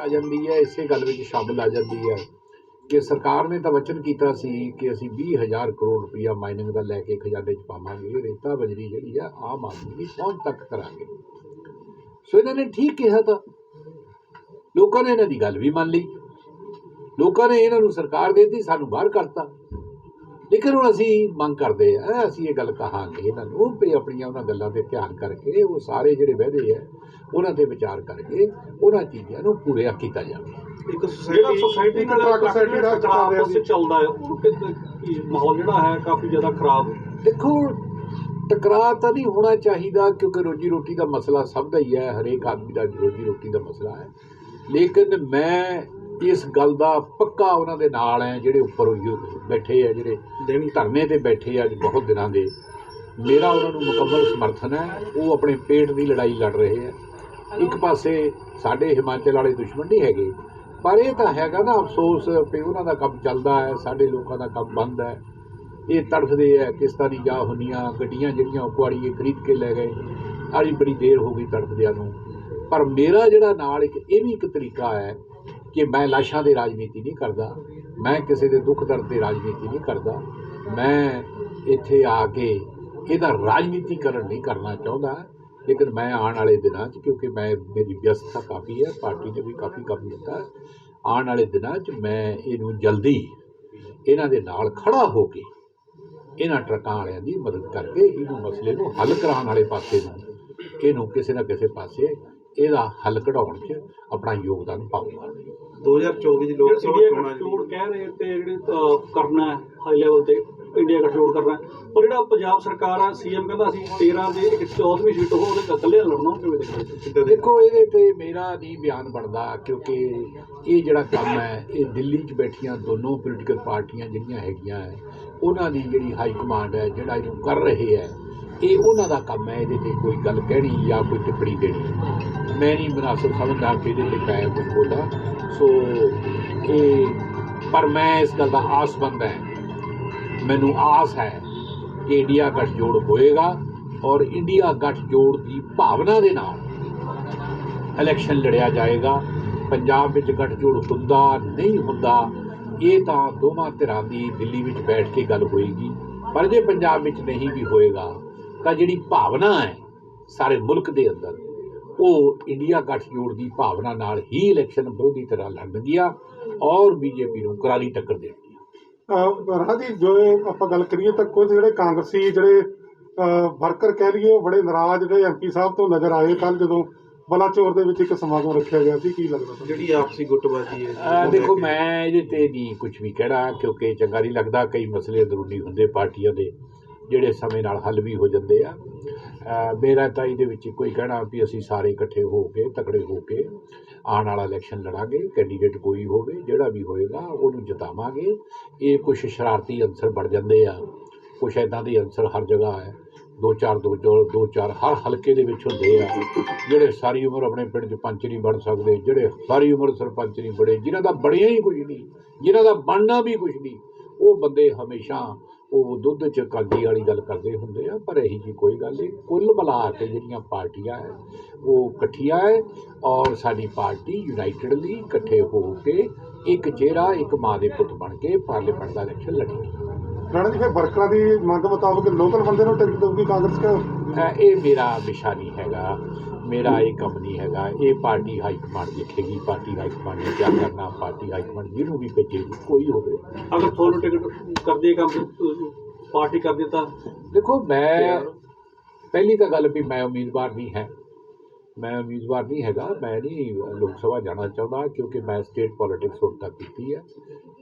ਆ ਜਾਂਦੀ ਹੈ, ਇਸੇ ਗੱਲ ਵਿੱਚ ਸ਼ਾਮਲ ਆ ਜਾਂਦੀ ਹੈ ਕਿ ਸਰਕਾਰ ਨੇ ਤਾਂ ਵਚਨ ਕੀਤਾ ਸੀ ਕਿ ਅਸੀਂ 20000 ਕਰੋੜ ਰੁਪਇਆ ਮਾਈਨਿੰਗ ਦਾ ਲੈ ਕੇ ਖਜ਼ਾਨੇ 'ਚ ਪਾਵਾਂਗੇ ਰੇਤਾ ਬਜਰੀ ਜਿਹੜੀ ਆ, ਆਮ ਆਦਮੀ ਦੀ ਪਹੁੰਚ ਤੱਕ ਕਰਾਂਗੇ। ਸੋ ਇਹਨਾਂ ਨੇ ਠੀਕ ਕਿਹਾ ਤਾਂ। ਲੋਕਾਂ ਨੇ ਇਹਨਾਂ ਦੀ ਗੱਲ ਵੀ ਮੰਨ ਲਈ। ਲੋਕਾਂ ਨੇ ਇਹਨਾਂ ਨੂੰ ਸਰਕਾਰ ਦੇ ਦਿੱਤੀ, ਸਾਨੂੰ ਬਾਹਰ ਕਰਤਾ। ਲੇਕਿਨ ਹੁਣ ਅਸੀਂ ਮੰਗ ਕਰਦੇ ਆ ਅਸੀਂ ਇਹ ਗੱਲ ਕਹਾਂਗੇ ਇਹਨਾਂ ਨੂੰ ਵੀ ਆਪਣੀਆਂ ਉਹਨਾਂ ਗੱਲਾਂ ਤੇ ਧਿਆਨ ਕਰਕੇ ਉਹ ਸਾਰੇ ਜਿਹੜੇ ਵਹਿਦੇ ਆ ਉਹਨਾਂ ਤੇ ਵਿਚਾਰ ਕਰਕੇ ਉਹਨਾਂ ਚੀਜ਼ਾਂ ਨੂੰ ਪੂਰਾ ਕੀਤਾ ਜਾਵੇ। ਇੱਕ ਜਿਹੜਾ ਸੋਸਾਇਟੀ ਟਰੱਕ ਸੋਸਾਇਟੀ ਦਾ ਚੱਲ ਰਿਹਾ ਸੀ ਚੱਲਦਾ ਹੈ ਉਹ ਮਾਹੌਲ ਜਿਹੜਾ ਹੈ ਕਾਫੀ ਜ਼ਿਆਦਾ ਖਰਾਬ ਦੇਖੋ ਟਕਰਾਅ ਤਾਂ ਨਹੀਂ ਹੋਣਾ ਚਾਹੀਦਾ ਕਿਉਂਕਿ ਰੋਜੀ ਰੋਟੀ ਦਾ ਮਸਲਾ ਸਭ ਦਾ ਹੀ ਹੈ ਹਰੇਕ ਆਦਮੀ ਦਾ ਰੋਜੀ ਰੋਟੀ ਦਾ ਮਸਲਾ ਹੈ। ਲੇਕਿਨ ਮੈਂ ਇਸ ਗੱਲ ਦਾ ਪੱਕਾ ਉਹਨਾਂ ਦੇ ਨਾਲ ਹੈ ਜਿਹੜੇ ਉੱਪਰ ਹੋਈ ਬੈਠੇ ਆ ਜਿਹੜੇ ਦੇਣੀ। ਧਰਨੇ ਤੇ ਬੈਠੇ ਆ ਅੱਜ ਬਹੁਤ ਦਿਨਾਂ ਦੇ। ਮੇਰਾ ਉਹਨਾਂ ਨੂੰ ਮੁਕੰਮਲ ਸਮਰਥਨ ਹੈ ਉਹ ਆਪਣੇ ਪੇਟ ਦੀ ਲੜਾਈ ਲੜ ਰਹੇ ਆ ਇੱਕ ਪਾਸੇ ਸਾਡੇ ਹਿਮਾਚਲ ਵਾਲੇ ਦੁਸ਼ਮਣ ਨਹੀਂ ਹੈਗੇ ਪਰ ਇਹ ਤਾਂ ਹੈਗਾ ਨਾ ਅਫਸੋਸ ਵੀ ਉਹਨਾਂ ਦਾ ਕੰਮ ਚੱਲਦਾ ਹੈ ਸਾਡੇ ਲੋਕਾਂ ਦਾ ਕੰਮ ਬੰਦ ਹੈ ਇਹ ਤੜਫਦੇ ਆ ਕਿਸ਼ਤਾਂ ਦੀ ਜਾ ਹੁੰਦੀਆਂ ਗੱਡੀਆਂ ਜਿਹੜੀਆਂ ਉਹ ਕੁਆੜੀਏ ਖਰੀਦ ਕੇ ਲੈ ਗਏ। ਅੱਜ ਬੜੀ ਦੇਰ ਹੋ ਗਈ ਤੜਫਦਿਆਂ ਨੂੰ। ਪਰ ਮੇਰਾ ਜਿਹੜਾ ਨਾਲ ਇੱਕ ਇਹ ਵੀ ਇੱਕ ਤਰੀਕਾ ਹੈ ਕਿ ਮੈਂ ਲਾਸ਼ਾਂ ਦੇ ਰਾਜਨੀਤੀ ਨਹੀਂ ਕਰਦਾ, ਮੈਂ ਕਿਸੇ ਦੇ ਦੁੱਖ ਦਰਦ ਦੀ ਰਾਜਨੀਤੀ ਨਹੀਂ ਕਰਦਾ, ਮੈਂ ਇੱਥੇ ਆ ਕੇ ਇਹਦਾ ਰਾਜਨੀਤੀਕਰਨ ਨਹੀਂ ਕਰਨਾ ਚਾਹੁੰਦਾ, ਲੇਕਿਨ ਮੈਂ ਆਉਣ ਵਾਲੇ ਦਿਨਾਂ 'ਚ, ਕਿਉਂਕਿ ਮੈਂ ਮੇਰੀ ਵਿਅਸਤਤਾ ਕਾਫੀ ਹੈ, ਪਾਰਟੀ ਨੇ ਵੀ ਕਾਫੀ ਕੰਮ ਦਿੱਤਾ ਆਉਣ ਵਾਲੇ ਦਿਨਾਂ 'ਚ ਮੈਂ ਇਹਨੂੰ ਜਲਦੀ ਇਹਨਾਂ ਦੇ ਨਾਲ ਖੜਾ ਹੋ ਕੇ ਇਹਨਾਂ ਟਰੱਕਾਂ ਵਾਲਿਆਂ ਦੀ ਮਦਦ ਕਰਕੇ ਇਹਨੂੰ ਮਸਲੇ ਨੂੰ ਹੱਲ ਕਰਾਉਣ ਵਾਲੇ ਪਾਸੇ ਨੂੰ, ਇਹਨੂੰ ਕਿਸੇ ਨਾ ਕਿਸੇ ਪਾਸੇ ਇਹਦਾ ਹੱਲ ਕਢਾਉਣ 'ਚ ਆਪਣਾ ਯੋਗਦਾਨ ਪਾਊਂਗਾ 2024 ਦੀ ਲੋਕ ਸਭਾ ਚੋਣਾਂ ਕਹਿ ਰਹੇ ਤੇ ਜਿਹੜੇ ਕਰਨਾ ਹੈ ਹਾਈ ਲੈਵਲ ਤੇ ਇੰਡੀਆ ਗੱਠਜੋੜ ਕਰਨਾ ਹੈ। ਪਰ ਜਿਹੜਾ ਪੰਜਾਬ ਸਰਕਾਰ ਆ ਸੀਐਮ ਕਹਿੰਦਾ ਸੀ 13 ਦੇ ਇੱਕ 14ਵੀਂ ਸੀਟ ਉਹ ਉਹਦੇ ਇਕੱਲੇ ਲੜਨਾ ਕਿਵੇਂ ਦੇਖਦੇ ਦੇਖੋ ਇਹਦੇ ਤੇ ਮੇਰਾ ਨਹੀਂ ਬਿਆਨ ਬਣਦਾ ਕਿਉਂਕਿ ਇਹ ਜਿਹੜਾ ਕੰਮ ਹੈ ਇਹ ਦਿੱਲੀ 'ਚ ਬੈਠੀਆਂ ਦੋਨੋਂ ਪੋਲੀਟੀਕਲ ਪਾਰਟੀਆਂ ਜਿਹੜੀਆਂ ਹੈਗੀਆਂ ਹੈ ਉਹਨਾਂ ਦੀ ਜਿਹੜੀ ਹਾਈ ਕਮਾਂਡ ਹੈ ਜਿਹੜਾ ਇਹਨੂੰ ਕਰ ਰਹੇ ਹੈ ਇਹ ਉਹਨਾਂ ਦਾ ਕੰਮ ਹੈ ਇਹਦੇ ਤੇ ਕੋਈ ਗੱਲ ਕਹਿਣੀ ਜਾਂ ਕੋਈ ਟਿੱਪਣੀ ਦੇਣੀ। ਮੈਂ ਨਹੀਂ ਮੁਨਾਸਬ ਸਮਝਦਾ ਕਿ ਇਹਦੇ ਤੇ ਮੈਂ ਕੁਝ ਬੋਲਾਂ। ਸੋ ਇਹ, ਪਰ ਮੈਂ ਇਸ ਗੱਲ ਦਾ ਆਸਬੰਦ ਹੈ। ਮੈਨੂੰ ਆਸ ਹੈ ਕਿ ਇੰਡੀਆ ਗੱਠਜੋੜ ਹੋਏਗਾ ਔਰ ਇੰਡੀਆ ਗੱਠਜੋੜ ਦੀ ਭਾਵਨਾ ਦੇ ਨਾਲ ਇਲੈਕਸ਼ਨ ਲੜਿਆ ਜਾਏਗਾ। ਪੰਜਾਬ ਵਿੱਚ ਗੱਠਜੋੜ ਹੁੰਦਾ ਨਹੀਂ ਹੁੰਦਾ, ਇਹ ਤਾਂ ਦੋਵਾਂ ਧਿਰਾਂ ਦੀ ਦਿੱਲੀ ਵਿੱਚ ਬੈਠ ਕੇ ਗੱਲ ਹੋਏਗੀ। ਪਰ ਜੇ ਪੰਜਾਬ ਵਿੱਚ ਨਹੀਂ ਵੀ ਹੋਏਗਾ ਤਾਂ ਜਿਹੜੀ ਭਾਵਨਾ ਹੈ ਸਾਰੇ ਮੁਲਕ ਦੇ ਅੰਦਰ ਉਹ ਇੰਡੀਆ ਗੱਠਜੋੜ ਦੀ ਭਾਵਨਾ ਨਾਲ ਹੀ ਇਲੈਕਸ਼ਨ ਵਿਰੋਧੀ ਤਰ੍ਹਾਂ ਲੜਨਗੀਆਂ ਔਰ ਬੀਜੇਪੀ ਨੂੰ ਕਰਾਰੀ ਟੱਕਰ ਦੇਣਗੀਆਂ ਰਾਹ ਜੀ ਆਪਾਂ ਗੱਲ ਕਰੀਏ ਤਾਂ ਕੁਝ ਜਿਹੜੇ ਕਾਂਗਰਸੀ ਜਿਹੜੇ ਵਰਕਰ ਕਹਿ ਲਈਏ ਉਹ ਬੜੇ ਨਾਰਾਜ਼ ਜਿਹੜੇ ਐਮਪੀ ਸਾਹਿਬ ਤੋਂ ਨਜ਼ਰ ਆਏ ਕੱਲ ਜਦੋਂ ਬਲਾਚੌਰ ਦੇ ਵਿੱਚ ਇੱਕ ਸਮਾਗਮ ਰੱਖਿਆ ਗਿਆ ਸੀ। ਕੀ ਲੱਗਦਾ ਤੁਹਾਨੂੰ? ਜਿਹੜੀ ਆਪਸੀ ਗੁੱਟਬਾਜ਼ੀ ਹੈ ਦੇਖੋ ਮੈਂ ਇਹਦੇ ਤੇ ਨਹੀਂ ਕੁਝ ਵੀ ਕਹਿਣਾ ਕਿਉਂਕਿ ਚੰਗਾ ਨਹੀਂ ਲੱਗਦਾ ਕਈ ਮਸਲੇ ਅੰਦਰੂਨੀ ਹੁੰਦੇ ਪਾਰਟੀਆਂ ਦੇ। ਜਿਹੜੇ ਸਮੇਂ ਨਾਲ ਹੱਲ ਵੀ ਹੋ ਜਾਂਦੇ ਆ। ਮੇਰਾ ਤਾਂ ਇਹਦੇ ਵਿੱਚ ਕੋਈ ਕਹਿਣਾ ਵੀ ਅਸੀਂ ਸਾਰੇ ਇਕੱਠੇ ਹੋ ਕੇ, ਤਕੜੇ ਹੋ ਕੇ ਆਉਣ ਵਾਲਾ ਇਲੈਕਸ਼ਨ ਲੜਾਂਗੇ ਕੈਂਡੀਡੇਟ ਕੋਈ ਹੋਵੇ, ਜਿਹੜਾ ਵੀ ਹੋਏਗਾ ਉਹਨੂੰ ਜਿਤਾਵਾਂਗੇ। ਇਹ ਕੁਝ ਸ਼ਰਾਰਤੀ ਅੰਸਰ ਬਣ ਜਾਂਦੇ ਆ। ਕੁਝ ਐਦਾਂ ਦੇ ਅੰਸਰ ਹਰ ਜਗ੍ਹਾ ਹੈ। ਦੋ ਚਾਰ, ਦੋ ਜੋ- ਦੋ ਚਾਰ ਹਰ ਹਲਕੇ ਦੇ ਵਿੱਚ ਹੁੰਦੇ ਆ। ਜਿਹੜੇ ਸਾਰੀ ਉਮਰ ਆਪਣੇ ਪਿੰਡ 'ਚ ਪੰਚ ਨਹੀਂ ਬਣ ਸਕਦੇ, ਜਿਹੜੇ ਸਾਰੀ ਉਮਰ ਸਰਪੰਚ ਨਹੀਂ ਬਣੇ, ਜਿਨ੍ਹਾਂ ਦਾ ਬਣਿਆ ਹੀ ਕੁਝ ਨਹੀਂ, ਜਿਨ੍ਹਾਂ ਦਾ ਬਣਨਾ ਵੀ ਕੁਝ ਨਹੀਂ, ਉਹ ਬੰਦੇ ਹਮੇਸ਼ਾ ਉਹ ਦੁੱਧ 'ਚ ਕਾਗੀ ਵਾਲੀ ਗੱਲ ਕਰਦੇ ਹੁੰਦੇ ਆ, ਪਰ ਇਹੀ ਜੀ ਕੋਈ ਗੱਲ ਨਹੀਂ। ਕੁੱਲ ਮਿਲਾ ਕੇ ਜਿਹੜੀਆਂ ਪਾਰਟੀਆਂ ਹੈ ਉਹ ਇਕੱਠੀਆਂ ਹੈ ਔਰ ਸਾਡੀ ਪਾਰਟੀ ਯੂਨਾਈਟਿਡਲੀ ਇਕੱਠੇ ਹੋ ਕੇ ਇੱਕ ਚਿਹਰਾ, ਇੱਕ ਮਾਂ ਦੇ ਪੁੱਤ ਬਣ ਕੇ ਪਾਰਲੀਮੈਂਟ ਦਾ ਇਲੈਕਸ਼ਨ ਲੜੇਗੀ। ਰਾਣਾ ਜੀ ਫਿਰ ਵਰਕਰਾਂ ਦੀ ਮੰਗ ਮੁਤਾਬਕ ਲੋਕਲ ਬੰਦੇ ਨੂੰ ਟਿਕਟ ਦੇਊਗੀ ਕਾਂਗਰਸ ਕਿ ਅਹ ਇਹ ਮੇਰਾ ਵਿਸ਼ਾ ਨਹੀਂ ਹੈਗਾ ਮੇਰਾ ਇਹ ਕੰਮ ਨਹੀਂ ਹੈਗਾ ਇਹ ਪਾਰਟੀ ਹਾਈ ਕਮਾਂਡ ਦੇਖੇਗੀ ਪਾਰਟੀ ਹਾਈ ਕਮਾਂਡ ਨੇ ਕੀ ਕਰਨਾ ਪਾਰਟੀ ਹਾਈ ਕਮਾਂਡ ਜਿਹਨੂੰ ਵੀ ਭੇਜੇਗੀ ਕੋਈ ਹੋਵੇ। ਅਗਰ ਤੁਹਾਨੂੰ ਟਿਕਟ ਕਰਦੇ ਕੰਮ ਪਾਰਟੀ ਕਰਦੇ ਤਾਂ ਦੇਖੋ ਮੈਂ ਪਹਿਲੀ ਤਾਂ ਗੱਲ ਵੀ ਮੈਂ ਉਮੀਦਵਾਰ ਨਹੀਂ ਹੈ। ਮੈਂ ਉਮੀਦਵਾਰ ਨਹੀਂ ਹੈਗਾ, ਮੈਂ ਨਹੀਂ ਲੋਕ ਸਭਾ ਜਾਣਾ ਚਾਹੁੰਦਾ ਕਿਉਂਕਿ ਮੈਂ ਸਟੇਟ ਪੋਲਿਟਿਕਸ ਹੁਣ ਤੱਕ ਕੀਤੀ ਹੈ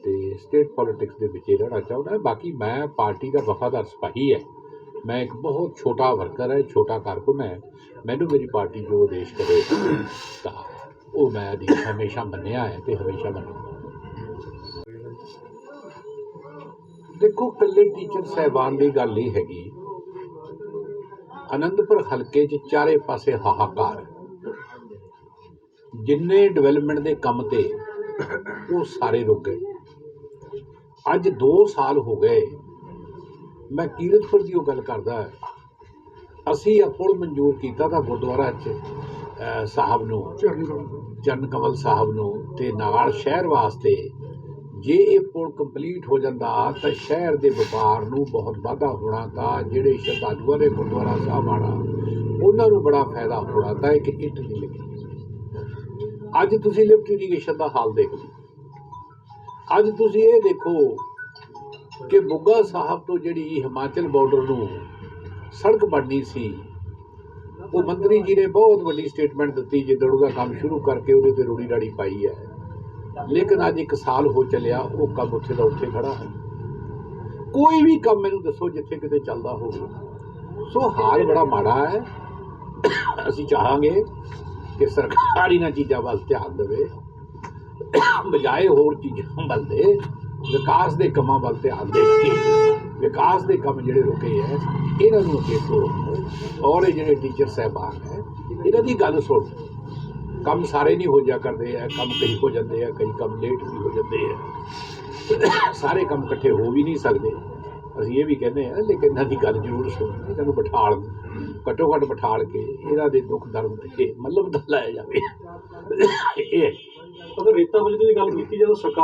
ਤੇ ਸਟੇਟ ਪੋਲਿਟਿਕਸ ਦੇ ਵਿੱਚ ਰਹਿਣਾ ਚਾਹੁੰਦਾ। ਬਾਕੀ ਮੈਂ ਪਾਰਟੀ ਦਾ ਵਫਾਦਾਰ ਸਿਪਾਹੀ ਹੈ। ਮੈਂ ਇੱਕ ਬਹੁਤ ਛੋਟਾ ਵਰਕਰ ਹੈ, ਛੋਟਾ ਕਾਰਕੁਨ ਹੈ। ਮੈਨੂੰ ਮੇਰੀ ਪਾਰਟੀ ਜੋ ਆਦੇਸ਼ ਕਰੇ ਤਾਂ ਉਹ ਮੈਂ ਆਦੇਸ਼ ਹਮੇਸ਼ਾ ਮੰਨਿਆ ਹੈ ਤੇ ਹਮੇਸ਼ਾ ਮੰਨਿਆ ਦੇਖੋ, ਇਕੱਲੇ ਟੀਚਰ ਸਹਿਬਾਨ ਦੀ ਗੱਲ ਨਹੀਂ ਹੈਗੀ। ਅਨੰਦਪੁਰ ਹਲਕੇ 'ਚ ਚਾਰੇ ਪਾਸੇ ਹਾਹਾਕਾਰ। ਜਿੰਨੇ ਡਿਵੈਲਪਮੈਂਟ ਦੇ ਕੰਮ ਤੇ ਉਹ ਸਾਰੇ ਰੁਕ ਗਏ। ਅੱਜ 2 ਸਾਲ ਹੋ ਗਏ। ਮੈਂ ਕੀਰਤਪੁਰ ਦੀ ਉਹ ਗੱਲ ਕਰਦਾ ਅਸੀਂ ਇਹ ਪੁਲ ਮਨਜ਼ੂਰ ਕੀਤਾ ਤਾਂ ਗੁਰਦੁਆਰਾ ਚ ਸਾਹਿਬ ਨੂੰ ਚਰਨ ਕਮਲ ਸਾਹਿਬ ਨੂੰ ਤੇ ਨਾਲ ਸ਼ਹਿਰ ਵਾਸਤੇ ਜੇ ਇਹ ਪੁਲ ਕੰਪਲੀਟ ਹੋ ਜਾਂਦਾ ਤਾਂ ਸ਼ਹਿਰ ਦੇ ਵਪਾਰ ਨੂੰ ਬਹੁਤ ਵਾਧਾ ਹੋਣਾ ਤਾਂ ਜਿਹੜੇ ਸ਼ਰਧਾਲੂਆਂ ਦੇ ਗੁਰਦੁਆਰਾ ਸਾਹਿਬ ਆਣਾ ਉਹਨਾਂ ਨੂੰ ਬੜਾ ਫਾਇਦਾ ਹੋਣਾ ਤਾਂ ਇੱਕ ਇੱਟ ਨਹੀਂ ਲੱਗੀ ਅੱਜ ਤੁਸੀਂ ਲਿਫਟ ਇਰੀਗੇਸ਼ਨ ਦਾ ਹਾਲ ਦੇਖ ਲਓ। ਅੱਜ ਤੁਸੀਂ ਇਹ ਦੇਖੋ ਕਿ ਬੁੱਗਾ ਸਾਹਿਬ ਤੋਂ ਜਿਹੜੀ ਹਿਮਾਚਲ ਬਾਰਡਰ ਨੂੰ ਸੜਕ ਬਣਨੀ ਸੀ, ਉਹ ਮੰਤਰੀ ਜੀ ਨੇ ਬਹੁਤ ਵੱਡੀ ਸਟੇਟਮੈਂਟ ਦਿੱਤੀ ਜਿੱਦਣ ਉਹਦਾ ਕੰਮ ਸ਼ੁਰੂ ਕਰਕੇ ਉਹਦੇ ਤੇ ਰੋੜੀ ਰਾੜੀ ਪਾਈ ਹੈ। ਲੇਕਿਨ ਅੱਜ ਇੱਕ ਸਾਲ ਹੋ ਚੱਲਿਆ, ਉਹ ਕੰਮ ਉੱਥੇ ਦਾ ਉੱਥੇ ਖੜਾ ਹੈ। ਕੋਈ ਵੀ ਕੰਮ ਮੈਨੂੰ ਦੱਸੋ ਜਿੱਥੇ ਕਿਤੇ ਚੱਲਦਾ ਹੋਵੇ। ਸੋ ਹਾਲ ਬੜਾ ਮਾੜਾ ਹੈ। ਅਸੀਂ ਚਾਹਾਂਗੇ ਕਿ ਸਰਕਾਰ ਇਹਨਾਂ ਚੀਜ਼ਾਂ ਵੱਲ ਧਿਆਨ ਦੇਵੇ। ਬਜਾਏ ਹੋਰ ਚੀਜ਼ਾਂ ਵੱਲ ਦੇ। ਵਿਕਾਸ ਦੇ ਕੰਮਾਂ ਵੱਲ ਧਿਆਨ ਦੇ ਕੇ। ਵਿਕਾਸ ਦੇ ਕੰਮ ਜਿਹੜੇ ਰੁਕੇ ਹੈ ਇਹਨਾਂ ਨੂੰ ਅੱਗੇ ਤੋਰੋ। ਔਰ ਇਹ ਜਿਹੜੇ ਟੀਚਰ ਸਹਿਬਾਨ ਹੈ ਇਹਨਾਂ ਦੀ ਗੱਲ ਸੁਣ। ਕੰਮ ਸਾਰੇ ਨਹੀਂ ਹੋ ਜਾ ਕਰਦੇ ਆ ਕੰਮ ਕਈ ਹੋ ਜਾਂਦੇ ਆ ਕਈ ਕੰਮ ਲੇਟ ਵੀ ਹੋ ਜਾਂਦੇ ਆ ਸਾਰੇ ਕੰਮ ਇਕੱਠੇ ਹੋ ਵੀ ਨਹੀਂ ਸਕਦੇ। ਅਸੀਂ ਇਹ ਵੀ ਕਹਿੰਦੇ ਆ ਲੇਕਿਨ ਇਹਨਾਂ ਦੀ ਗੱਲ ਜ਼ਰੂਰ ਸੁਣੋ ਇਹਨਾਂ ਨੂੰ ਬਿਠਾਲ ਘੱਟੋ ਘੱਟ ਬਿਠਾਲ ਕੇ ਇਹਨਾਂ ਦੇ ਦੁੱਖ ਦਰਦ ਤੇ ਮਤਲਬ ਲਾਇਆ ਜਾਵੇ। ਇਹ ਅਗਰ ਰੇਤਾ ਬਜਟ ਦੀ ਗੱਲ ਕੀਤੀ ਜਦੋਂ ਸਰਕਾਰ